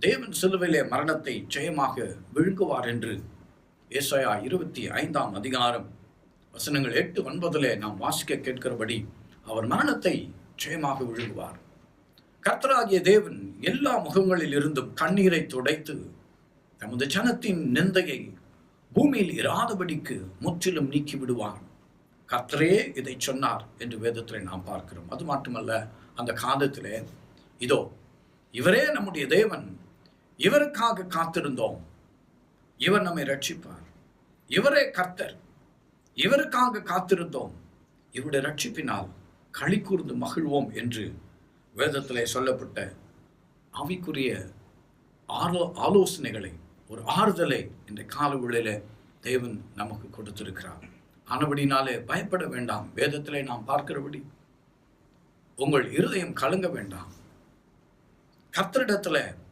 தேவன் சிலுவையிலே மரணத்தை ஜெயமாக விழுங்குவார் என்று ஏசாயா இருபத்தி ஐந்தாம் அதிகாரம். வசனங்கள் எட்டு ஒன்பதிலே நாம் வாசிக்க கேட்கிறபடி அவர் மரணத்தை ஜெயமாக விழுங்குவார். கர்த்தராகிய தேவன் எல்லா முகங்களில் இருந்தும் கண்ணீரை துடைத்து தமது ஜனத்தின் நிந்தையை பூமியில் இராதபடிக்கு முற்றிலும் நீக்கி விடுவார். கர்த்தரே இதை சொன்னார் என்று வேதத்தில் நாம் பார்க்கிறோம். அது மட்டுமல்ல அந்த காலத்திலே இதோ இவரே நம்முடைய தேவன் இவருக்காக காத்திருந்தோம். இவர் நம்மை ரட்சிப்பார். இவரே கர்த்தர். இவருக்காக காத்திருந்தோம். இவருடைய ரட்சிப்பினால் களி கூர்ந்து மகிழ்வோம் என்று வேதத்திலே சொல்லப்பட்ட அவைக்குரிய ஆலோ ஆலோசனைகளை ஒரு ஆறுதலை இந்த காலவிழையில தேவன் நமக்கு கொடுத்திருக்கிறார். ஆனபடினாலே பயப்பட வேண்டாம். வேதத்திலே நாம் பார்க்கிறபடி உங்கள் இருதயம் கலங்க வேண்டாம். கர்த்தரிடத்துல